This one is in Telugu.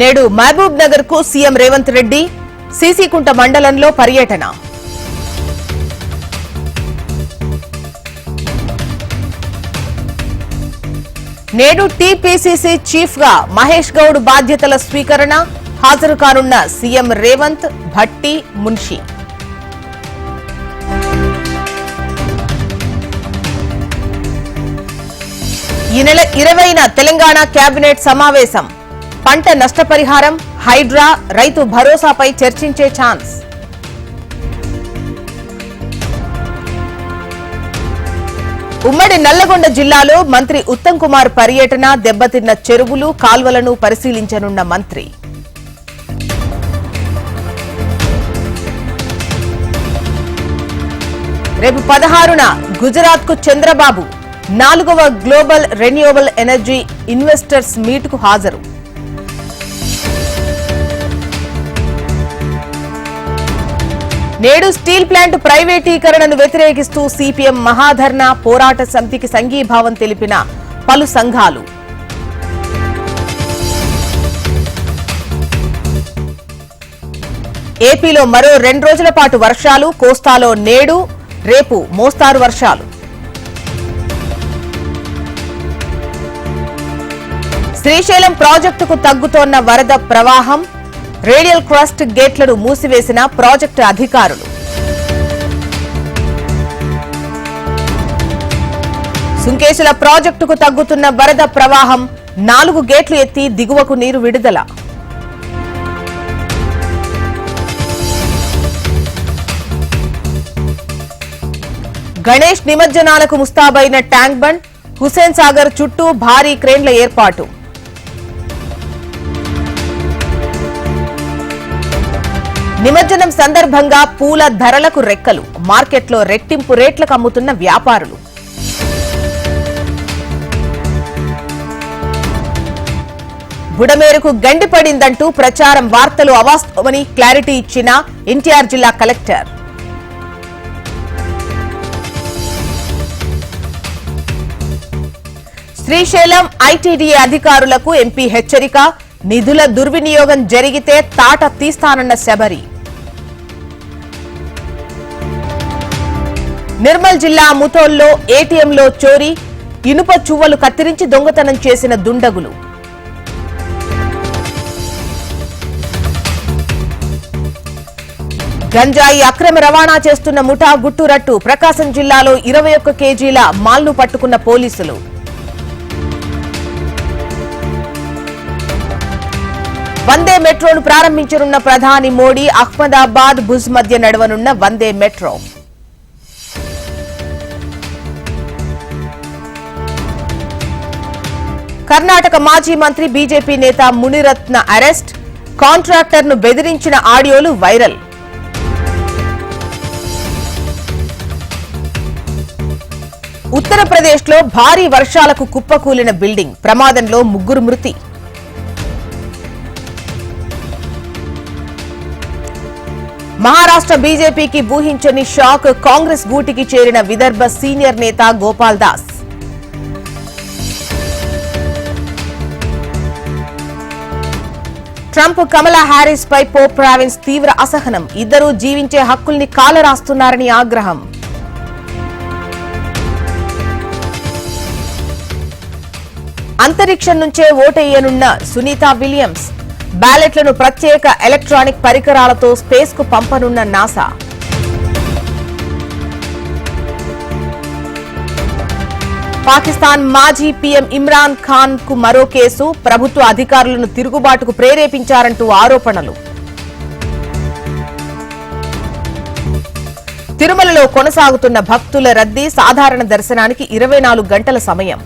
నేడు మహబూబ్ నగర్కు సీఎం రేవంత్ రెడ్డి సీసీకుంట మండలంలో పర్యటన. నేడు టీపీసీసీ చీఫ్గా మహేష్ గౌడ్ బాధ్యతల స్వీకరణ హాజరు కానున్న సీఎం రేవంత్ భట్టి మున్షి. ఈ నెల ఇరవైన తెలంగాణ కేబినెట్ సమావేశం. పంట నష్టపరిహారం హైడ్రా రైతు భరోసాపై చర్చించే ఛాన్స్. ఉమ్మడి నల్లగొండ జిల్లాలో మంత్రి ఉత్తమ్ కుమార్ పర్యటన దెబ్బతిన్న చెరువులు కాల్వలను పరిశీలించనున్న మంత్రి. రేపు పదహారున గుజరాత్కు చంద్రబాబు నాలుగవ గ్లోబల్ రెన్యూవబుల్ ఎనర్జీ ఇన్వెస్టర్స్ మీట్కు హాజరు. నేడు స్టీల్ ప్లాంట్ ప్రైవేటీకరణను వ్యతిరేకిస్తూ సిపిఎం మహాధర్ణ పోరాట సమితికి సంఘీభావం తెలిపిన పలు సంఘాలు. ఏపీలో మరో రెండు రోజుల పాటు వర్షాలు కోస్తాలో నేడు రేపు మోస్తారు వర్షాలు. శ్రీశైలం ప్రాజెక్టుకు తగ్గుతోన్న వరద ప్రవాహం రేడియల్ క్రస్ట్ గేట్లను మూసివేసిన ప్రాజెక్టు అధికారులు. సుంకేశుల ప్రాజెక్టుకు తగ్గుతున్న వరద ప్రవాహం నాలుగు గేట్లు ఎత్తి దిగువకు నీరు విడుదల. గణేష్ నిమజ్జనాలకు ముస్తాబైన ట్యాంక్ బండ్ హుసేన్ సాగర్ చుట్టూ భారీ క్రేన్ల ఏర్పాటు. నిమజ్జనం సందర్భంగా పూల ధరలకు రెక్కలు. మార్కెట్లో రెట్టింపు రేట్లకు అమ్ముతున్న వ్యాపారులు. బుడమేరకు గండిపడిందంటూ ప్రచారం వార్తలు అవాస్తవమని క్లారిటీ ఇచ్చిన ఎన్టీఆర్ జిల్లా కలెక్టర్. శ్రీశైలం ఐటీడీఏ అధికారులకు ఎంపీ హెచ్చరిక నిధుల దుర్వినియోగం జరిగితే తాట తీస్తానన్న శబరి. నిర్మల్ జిల్లా ముథోల్లో ఏటీఎంలో చోరీ ఇనుప చువ్వలు కత్తిరించి దొంగతనం చేసిన దుండగులు. గంజాయి అక్రమ రవాణా చేస్తున్న ముఠా గుట్టురట్టు ప్రకాశం జిల్లాలో ఇరవై ఒక్క కేజీల మాల్ను పట్టుకున్న పోలీసులు. వందే మెట్రోను ప్రారంభించనున్న ప్రధాని మోడీ అహ్మదాబాద్ భుజ్ మధ్య నడవనున్న వందే మెట్రో. కర్ణాటక మాజీ మంత్రి బీజేపీ నేత మునిరత్న అరెస్ట్. కాంట్రాక్టర్ను బెదిరించిన ఆడియోలు వైరల్. ఉత్తరప్రదేశ్లో భారీ వర్షాలకు కుప్పకూలిన బిల్డింగ్. ప్రమాదంలో ముగ్గురు మృతి. మహారాష్ట్ర బీజేపీకి ఊహించని షాక్ కాంగ్రెస్ గూటికి చేరిన విదర్భ సీనియర్ నేత Gopal Das. Trump Kamala Harris పై పోప్ ప్రావిన్స్ తీవ్ర అసహనం. ఇద్దరూ జీవించే హక్కుల్ని కాలరాస్తున్నారని ఆగ్రహం. అంతరిక్షం నుంచే ఓటెయ్యనున్న సునీత విలియమ్స్. బ్యాలెట్లను ప్రత్యేక ఎలక్ట్రానిక్ పరికరాలతో స్పేస్కు పంపనున్న నాసా. పాకిస్తాన్ మాజీ పీఎం ఇమ్రాన్ ఖాన్కు మరో కేసు. ప్రభుత్వ అధికారులను తిరుగుబాటుకు ప్రేరేపించారంటూ ఆరోపణలు. తిరుమలలో కొనసాగుతున్న భక్తుల రద్దీ సాధారణ దర్శనానికి ఇరవై నాలుగు గంటల సమయం.